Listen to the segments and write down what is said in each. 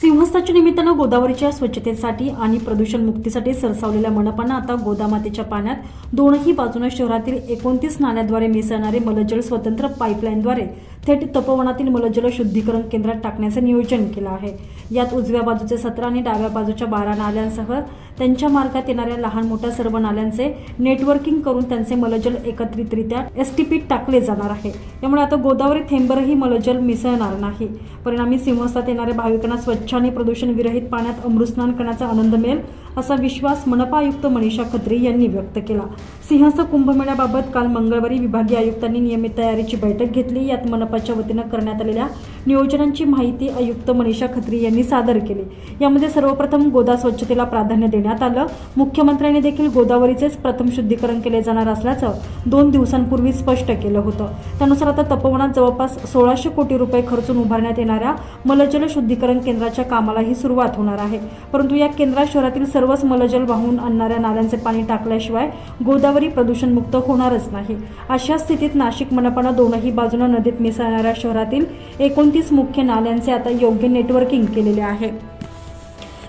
सिंहस्थाच्या निमित्तानं गोदावरीच्या स्वच्छतेसाठी आणि प्रदूषण मुक्तीसाठी सरसावलेल्या मनपानं आता गोदामातेच्या पाण्यात दोनही बाजूनं शहरातील एकोणतीस नाण्याद्वारे मिसळणारे मलजल स्वतंत्र पाईपलाईनद्वारे थेट तपोवनातील मलजल शुद्धीकरण केंद्रात टाकण्याचे नियोजन केलं आहे. यात उजव्या बाजूचे सतरा आणि डाव्या बाजूच्या बारा नाल्यांसह त्यांच्या मार्गात येणाऱ्या लहान मोठ्या सर्व नाल्यांचे नेटवर्किंग करून त्यांचे मलजल एकत्रितरित्या एसटीपीत टाकले जाणार आहे. त्यामुळे आता गोदावरी थेंबरही मलजल मिसळणार नाही. परिणामी सिंहस्थात येणाऱ्या भाविकांना स्वच्छ स्वच्छाने प्रदूषण विरहित पाण्यात अमृतस्नान करण्याचा आनंद मिळेल असा विश्वास मनपा आयुक्त मनीषा खत्री यांनी व्यक्त केला. सिंहस्थ कुंभमेळ्याबाबत काल मंगळवारी विभागीय आयुक्तांनी नियमित तयारीची बैठक घेतली. यात मनपाच्या वतीनं करण्यात आलेल्या नियोजनांची माहिती आयुक्त मनीषा खत्री यांनी सादर केली. यामध्ये सर्वप्रथम गोदा स्वच्छतेला प्राधान्य देण्यात आलं. मुख्यमंत्र्यांनी देखील गोदावरीचेच प्रथम शुद्धीकरण केले जाणार असल्याचं दोन दिवसांपूर्वी स्पष्ट केलं होतं. त्यानुसार आता तपोवनात जवळपास सोळाशे कोटी रुपये खर्चून उभारण्यात येणाऱ्या मलजल शुद्धीकरण केंद्राच्या कामालाही सुरुवात होणार आहे. परंतु या केंद्रात शहरातील सर्वच मलजल वाहून आणणाऱ्या नाल्यांचे पाणी टाकल्याशिवाय गोदावरी प्रदूषणमुक्त होणारच नाही. अशा स्थितीत नाशिक मनपानं दोनही बाजूनं नदीत मिसळणाऱ्या शहरातील एकोणतीस मुख्य नाल्यांचे आता योग्य नेटवर्किंग केलेले आहे.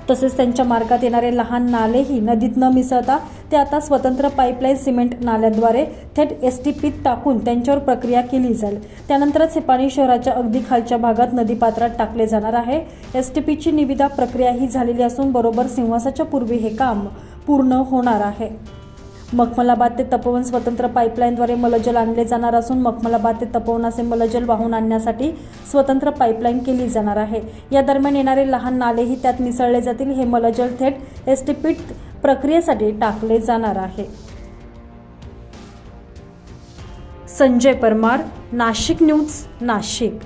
तसेच त्यांच्या मार्गात येणारे लहान नालेही नदीत न मिसळता ते आता स्वतंत्र पाईपलाईन सिमेंट नाल्याद्वारे थेट एस टी पीत टाकून त्यांच्यावर प्रक्रिया केली जाईल. त्यानंतरच हे पाणी शहराच्या अगदी खालच्या भागात नदीपात्रात टाकले जाणार आहे. एस टी पीची निविदा प्रक्रिया ही झालेली असून बरोबर सिंहासाच्या पूर्वी हे काम पूर्ण होणार आहे. मखमलाबाद ते तपोवन स्वतंत्र पाईपलाईनद्वारे मलजल आणले जाणार असून मखमलाबाद ते तपोवन असे मलजल वाहून आणण्यासाठी स्वतंत्र पाईपलाईन केली जाणार आहे. या दरम्यान येणारे लहान नालेही त्यात मिसळले जातील. हे मलजल थेट एसटीपीट प्रक्रियेसाठी टाकले जाणार आहे. संजय परमार नाशिक न्यूज नाशिक.